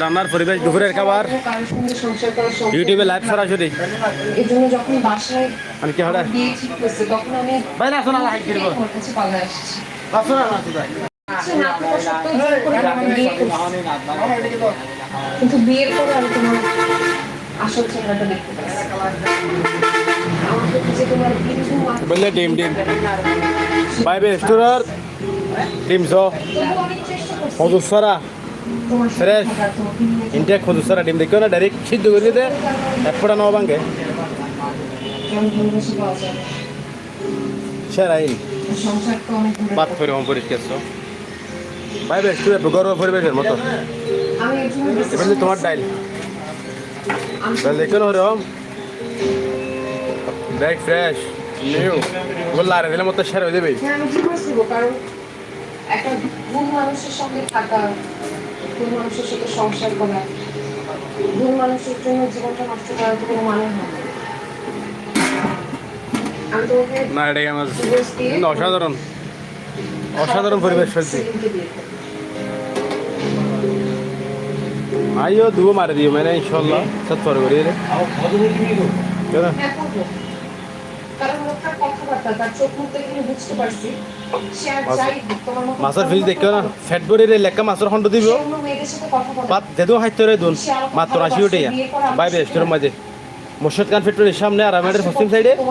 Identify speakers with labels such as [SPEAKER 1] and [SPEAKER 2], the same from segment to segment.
[SPEAKER 1] রান্নার পরিবেশ দুপুরের খাবার। ইউটিউবে লাইভ সরাসরি। মানে কি
[SPEAKER 2] আমি
[SPEAKER 1] ভাই না শোনা লাইক দিব
[SPEAKER 2] তোমার কাছে পালা আসছি
[SPEAKER 1] শোনা না শুধু
[SPEAKER 2] না থাকা সত্ত্বেও জোর করে আমি বিয়ে করছি। কিন্তু বিয়ের পরে আমি তোমার আসল চেহারাটা দেখতে পাচ্ছি। আমার প্রতি যে তোমার বিন্দু মাত্র
[SPEAKER 1] বললে ডিম ডিম। ভাই রেস্টুরেন্ট ডিম সো।
[SPEAKER 2] তবুও অনেক আমি এর
[SPEAKER 1] এবার তোমার ডাইল। দেখো না হরম ব্যাগ ফ্রেশ নিউ। বললা, আর, দিলে মতো সেরা
[SPEAKER 2] দেবো ভুল মানুষের সাথে সংসার করা ভুল মানুষের জন্য জীবনটা নষ্ট করার তো কোনো মানে হয় না।
[SPEAKER 1] আমার অসাধারণ। অসাধারণ পরিবেশ ফেলছি। আইও দুও মারে দিও মানে ইনশাল্লাহ সব পরে করি রে
[SPEAKER 2] দেখে
[SPEAKER 1] মাছের ফিস দেখিও না। ফ্যাট বড়ি রে লেখা মাছের খন্ড দিব। বাদ দেদো হাইতে রে দুন। মাত্র আশি উঠে বাই রেস্টুরেন্ট মাঝে। মোর্শেদ খান ফ্যাক্টরির সামনে আর আমাদের পশ্চিম সাইডে।
[SPEAKER 2] যা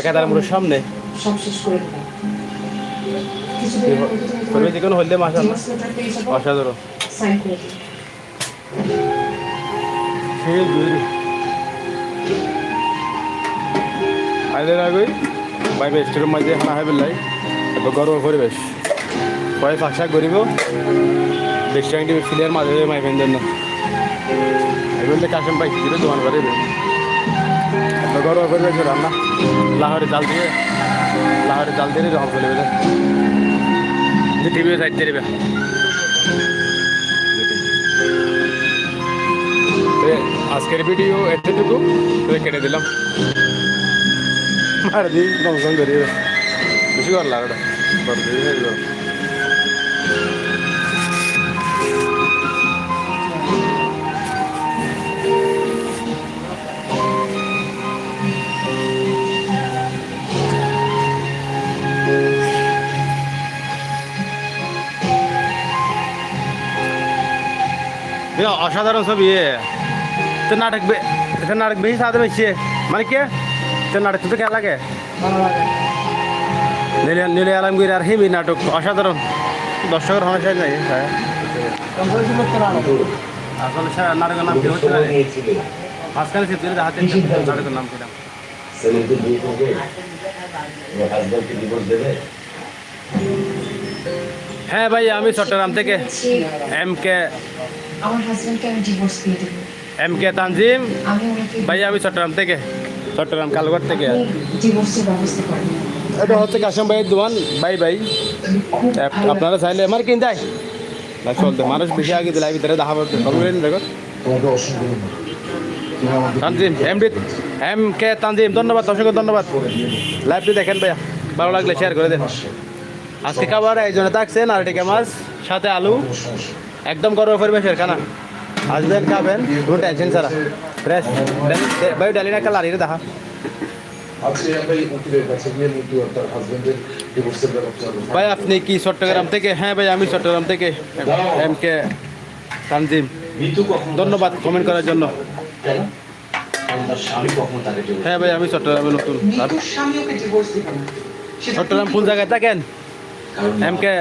[SPEAKER 1] একাধার মোড়ের সামনে।
[SPEAKER 2] তুমি তোমার
[SPEAKER 1] পরিবেশ যেখানে হইলে মাসাল
[SPEAKER 2] divorce letter পেয়ে যাব,
[SPEAKER 1] অসাধারণ মাঝে হানা এবার গর্ব পরিবেশ। রেস্টুরেন্ট ফিলিয়ার মাঝে মাই ফেন্দের না এগুলো কাশেম পাই দিলে দোকান করে গর্ব পরিবেশ রান্না। লাহরে জাল দিয়ে, লাহরে জাল দিয়ে যখন চলে বেলে টিভি সাইড দিয়ে আজকের ভিডিও এতটুকু তো কেটে দিলাম। আর দিই লঙ্কন বেরিয়ে বেশি কর লাগা অসাধারণ ছবি, এ। তো নাটক তো নাটক বেশি সাথে বেশি মানে কে? তো নাটক তো খেলা লাগে? নীলে আলমগীর আর হিমি নাটক, অসাধারণ। দর্শকের সমস্যা নাই হ্যাঁ। আসলে নাটকের নাম কি হচ্ছে নাটকের নাম
[SPEAKER 3] দেবে
[SPEAKER 1] হ্যাঁ ভাই, আমি চট্টগ্রাম থেকে এম কে
[SPEAKER 2] আমার হাজবেন্ডকে আমি ডিভোর্স দিয়ে দেবো।
[SPEAKER 1] এম কে তানজিম
[SPEAKER 2] আমি ওনাকে
[SPEAKER 1] ভাই আমি চট্টগ্রাম থেকে। চট্টগ্রাম কালগড় থেকে।
[SPEAKER 2] ডিভোর্সের ব্যবস্থা করব
[SPEAKER 1] এটা হচ্ছে কাশম ভাইয়ের দোকান। বাই বাই আপনারা চাইলে আমার কিন যায় না চলতে মানুষ বেশি আগে দিলে ভিতরে দেখা। পড়তে সবগুলো দেখো Tanzim MD M K Tanzim ধন্যবাদ অসংখ্য ধন্যবাদ। লাইভটি দেখেন ভাইয়া। ভালো লাগলে শেয়ার করে দেন। আজকে খাবার একজনে থাকছেন আর টিকা মাছ সাথে আলু। একদম গরম পরিবেশের খানা। আসবেন খাবেন কোনো টেনশন ছাড়া। ফ্রেশ ভাই ডালি না কাল আলিরে দেখা। ভাই আপনি কি চট্টগ্রাম থেকে? হ্যাঁ ভাই আমি চট্টগ্রাম থেকে। M K Tanzim. ধন্যবাদ কমেন্ট করার জন্য। হ্যাঁ ভাই আমি চট্টগ্রামে নতুন। চট্টগ্রাম কোন জায়গায় থাকেন? এম কে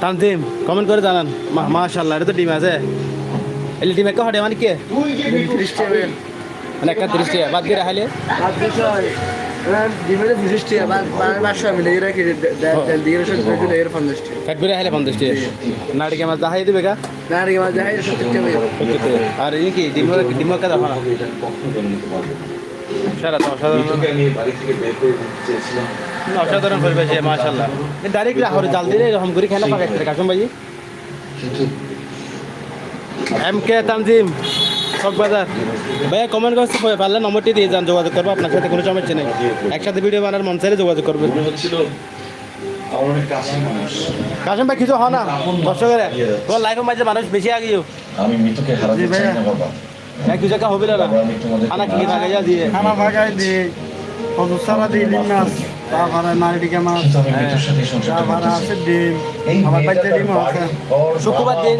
[SPEAKER 1] তানজিম কমেন্ট করে জানান। মা- মাশাআল্লাহ এটা তো ডিম আছে। এলি ডিম একটা হটে মানে কি? মানে একটা তিরিশ টাকা বাদ দিয়ে রাখালে। আর কি ডিম ডিম সারা তো অসাধারণ। অসাধারণ পরিবেশ মাশাআল্লাহ। ডাইরেক্ট লাহোরে জাল দিলে এরকম করে খেলা পাকাইতে কাসম ভাই এম কে তানজিম চকবাজার। ভাইয়া কমেন্ট করতে পারলে নম্বরটি দিয়ে যান যোগাযোগ করব আপনার সাথে কোনো সমস্যা নেই। একসাথে ভিডিও বানার মন চাইলে যোগাযোগ করবেন।
[SPEAKER 3] হচ্ছিল
[SPEAKER 4] আমার অনেক কাছের মানুষ।
[SPEAKER 1] কাশিম ভাই কিছু হয় না কষ্ট করে তোমার লাইফের মাঝে মানুষ বেশি আগে
[SPEAKER 4] আমি মৃত্যুকে হারাতে চাই না বাবা।
[SPEAKER 1] এক কিছু একটা হবে না খানা কি থাকে যা দিয়ে
[SPEAKER 5] খানা ভাগাই দিই অবস্থারা দিই ডিম মাছ তারপরে নারিটিকা মাছ
[SPEAKER 4] মৃত্যুর
[SPEAKER 5] তারপরে আছে ডিম আমার বাড়িতে ডিম আছে।
[SPEAKER 1] শুক্রবার দিন।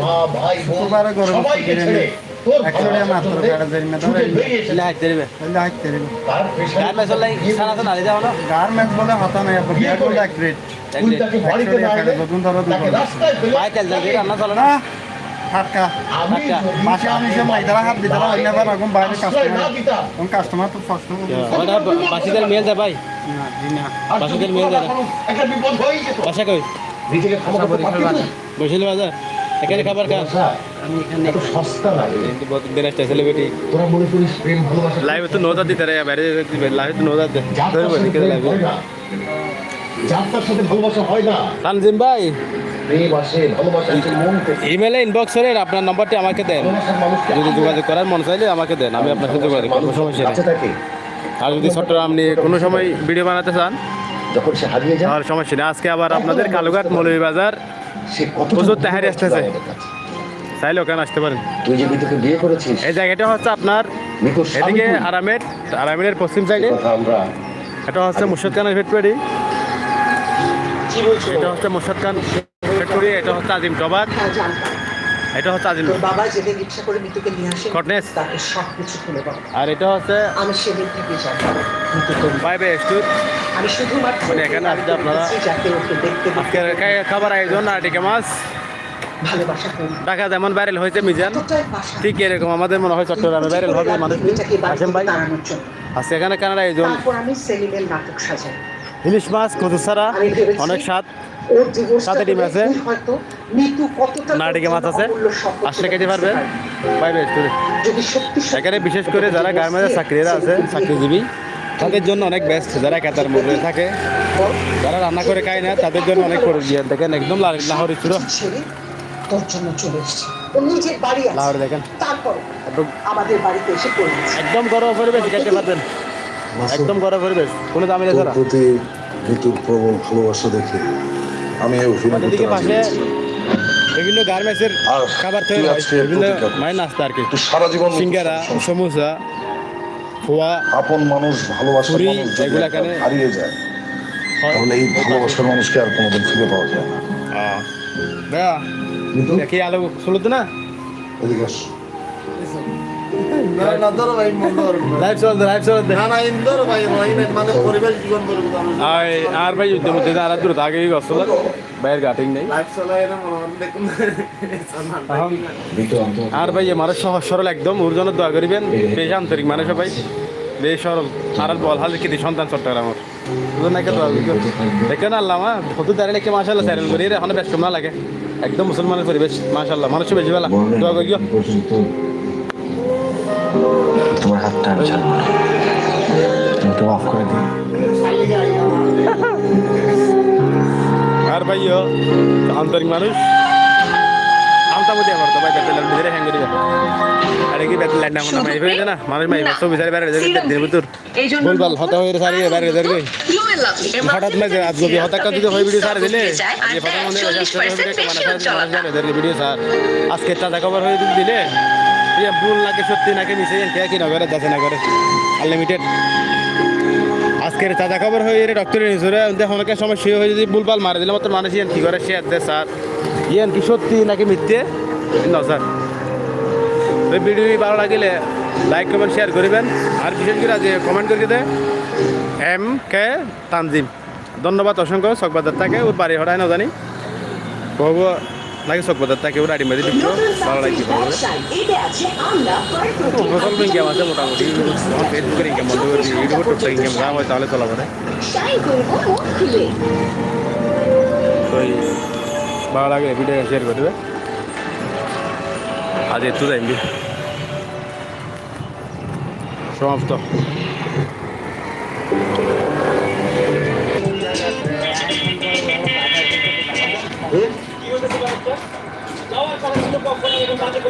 [SPEAKER 5] শুক্রবারে গরম একশো টাকা মাত্র দেরি ধরে
[SPEAKER 1] সানা যাও না।
[SPEAKER 5] গার ম্যাচ বলে হাতা নাই
[SPEAKER 4] বাড়িতে না রাস্তায়
[SPEAKER 1] রান্না চলে না
[SPEAKER 5] মাসে হাত দিতে হয় বাইরে কাস্টমার কাস্টমার তো কষ্ট
[SPEAKER 1] ওটা মেল দে ভাই
[SPEAKER 5] না জি না
[SPEAKER 4] একটা বিপদ
[SPEAKER 1] বাসা কই
[SPEAKER 4] নিজেকে?
[SPEAKER 1] বসিল বাজার এখানে খাবার খা
[SPEAKER 4] আচ্ছা, সস্তা লাগে
[SPEAKER 1] কিন্তু বহুত বেনাস্টা সেলিব্রিটি
[SPEAKER 4] তোরা মনে করিস প্রেম ভালোবাসা
[SPEAKER 1] লাইভ তো নোদা দিতে রে বাইরে লাইভ তো নোদা দে ধরবো
[SPEAKER 4] সাথে
[SPEAKER 1] লাইভ
[SPEAKER 4] সাথে ভালোবাসা হয় না।
[SPEAKER 1] তানজিম ভাই। ইমেলে ইনবক্স করে আপনার নাম্বারটি আমাকে দেন। যদি যোগাযোগ করার মন চাইলে আমাকে দেন আমি আপনার সাথে যোগাযোগ করব সমস্যা নেই। আর যদি চট্টগ্রাম নিয়ে কোনো সময় ভিডিও বানাতে চান
[SPEAKER 4] যখন সে হারিয়ে যায়
[SPEAKER 1] তাহলে সমস্যা নেই। আজকে আবার আপনাদের কালুঘাট মৌলভীবাজার প্রচুর তেহারি আসতেছে। চাইলে ওখানে আসতে পারেন।
[SPEAKER 4] তুই যে বিদ্যুৎকে বিয়ে করেছিস
[SPEAKER 1] এই জায়গাটা হচ্ছে আপনার এদিকে আরামের আরামের পশ্চিম সাইডে এটা হচ্ছে মুর্শিদ খানের
[SPEAKER 6] বলছো
[SPEAKER 1] এটা হচ্ছে খান ফ্যাক্টরি এটা হচ্ছে আজিম টবাক এটা হচ্ছে আজিম
[SPEAKER 6] বাবা যেদিন রিক্সা করে মৃত্যুকে নিয়ে আসে। তাকে সব কিছু খুলে বল।
[SPEAKER 1] আর এটা হচ্ছে
[SPEAKER 6] আমি সেদিন থেকে
[SPEAKER 1] বাই বাই স্টুড
[SPEAKER 6] আমি শুধুমাত্র
[SPEAKER 1] মানে এখানে আপনারা- খাবার আয়োজন আটিকে মাছ। ঢাকা যেমন ভাইরাল হয়েছে মিজান। ঠিক এরকম আমাদের মনে হয় চট্টগ্রামে ভাইরাল হবে মানুষ আসেন ভাই। আজকে এখানে কানাডা আয়োজন।
[SPEAKER 6] আমি সেলিমের নাটক সাজাই।
[SPEAKER 1] ইলিশ মাছ কচু ছাড়া অনেক স্বাদ। সাথে ডিম আছে। নাটিকে মাছ আছে। আসলে খেতে পারবে।
[SPEAKER 6] বুঝতে
[SPEAKER 1] বাই এখানে বিশেষ করে যারা গার্মেন্টের চাকরিরা আছে চাকরিজীবী তাদের জন্য অনেক ব্যস্ত যারা কাতার মধ্যে থাকে। যারা রান্না করে খায় না তাদের জন্য অনেক করে দিয়ে দেখেন একদম লাহোরি ছিল
[SPEAKER 6] তোর জন্য চলে এসেছে। ও নিজের বাড়ি আছে।
[SPEAKER 1] দেখেন।
[SPEAKER 6] তারপর
[SPEAKER 1] একদম
[SPEAKER 6] আমাদের বাড়িতে এসে পড়েছে
[SPEAKER 1] একদম গরম পরিবেশ খাইতে পারবেন। একদম গরম পরিবেশ কোনো দামি ছাড়া
[SPEAKER 7] প্রতি ঋতুর প্রবল ভালোবাসা দেখে আমি অভিনয় করতে
[SPEAKER 1] পাশে বিভিন্ন গার্মেন্টসের খাবার তৈরি হয় বিভিন্ন
[SPEAKER 7] কর।
[SPEAKER 1] মানে নাস্তা আর কি।
[SPEAKER 7] সারা জীবন
[SPEAKER 1] সিঙ্গারা সমোসা খোয়া
[SPEAKER 7] আপন মানুষ ভালোবাসার
[SPEAKER 1] পুরি,
[SPEAKER 7] মানুষ
[SPEAKER 1] এগুলা
[SPEAKER 7] হারিয়ে যায়
[SPEAKER 1] হয়।
[SPEAKER 7] তাহলে এই ভালোবাসার মানুষকে আর কোনোদিন ফিরে পাওয়া যায় না।
[SPEAKER 1] দেখি আলো চলতো না?
[SPEAKER 7] এদিকে
[SPEAKER 1] আর আর ভাই যুদ্ধের মধ্যে আর দূর আগে গেছিল বাইরের গাটিং নেই? আর ভাই এ মানুষ সহজ সরল একদম ওর জন্য দোয়া করিবেন। বেশ আন্তরিক মানুষ সবাই বেশ সরল। আর বল হাল কি সন্তান চট্টগ্রামের না দেখেন আল্লাহ মা কত দাঁড়িয়ে লেখে মাসাল্লাহ স্যারেল করি। এখন ব্যস্ত না লাগে। একদম মুসলমানের পরিবেশ মাসাল্লাহ মানুষ বেশি বেলা। দোয়া করি
[SPEAKER 4] তোমার হাতটা আমি ছাড়বো না। তুমি তো অফ করে দিই।
[SPEAKER 1] আর ভাই ও আন্তরিক মানুষ। আমতা মধ্যে আমার তো ভাই লাইন ধরে হ্যাং করি আরে কি লাইন না মনে মাই হয়ে না? মানুষ মাই সব বিচারে বাইরে যাবে ভিতর
[SPEAKER 2] জন্য
[SPEAKER 1] বলবাল হতা হয়ে সারি বাইরে যাবে হঠাৎ মাঝে আজ যদি হঠাৎ যদি হয় ভিডিও সার দিলে।
[SPEAKER 2] আর
[SPEAKER 1] ফটো মনে হয়
[SPEAKER 2] 40% ফেশিয়াল চলাটা।
[SPEAKER 1] ভিডিও সার আজকে তাজা খবর হয়ে দিলে ভুল নাকি সত্যি নাকি মিশে কে কি না করে, যাচ্ছে না করে। আনলিমিটেড আজকের তাজা খবর হয়ে রে ডক্টরের হিসেবে দেখুন অনেকের সমস্যা হয়ে যদি ভুলভাল মারা দিলে মতো মানুষ ইয়ান কি করে? শেয়ার দেয় স্যার। ইয়ান কি সত্যি নাকি মিথ্যে? না, স্যার। তো ভিডিও ভালো লাগিলে লাইক কমেন্ট শেয়ার করবেন। আর বিশেষ করে আজ কমেন্ট করে দেয় এম কে তানজিম। ধন্যবাদ অসংখ্য চকবাজার থাকে, ওর বাড়ি হঠাৎ না জানি। বহু নাকি চকবাজার থাকে ওর আইডি মেরে দিচ্ছ ভালো লাগছে ভালো লাগে ফসল ইনকাম আছে মোটামুটি যখন ফেসবুকের ইনকাম বন্ধ করে দিই ইউটিউবের টুকটাক ইনকাম যা হয় তাহলে চলা পারে তো এই ভালো লাগে ভিডিও শেয়ার করে দেবে আজ একটু যাইবি সমাপ্ত কখনো এরকম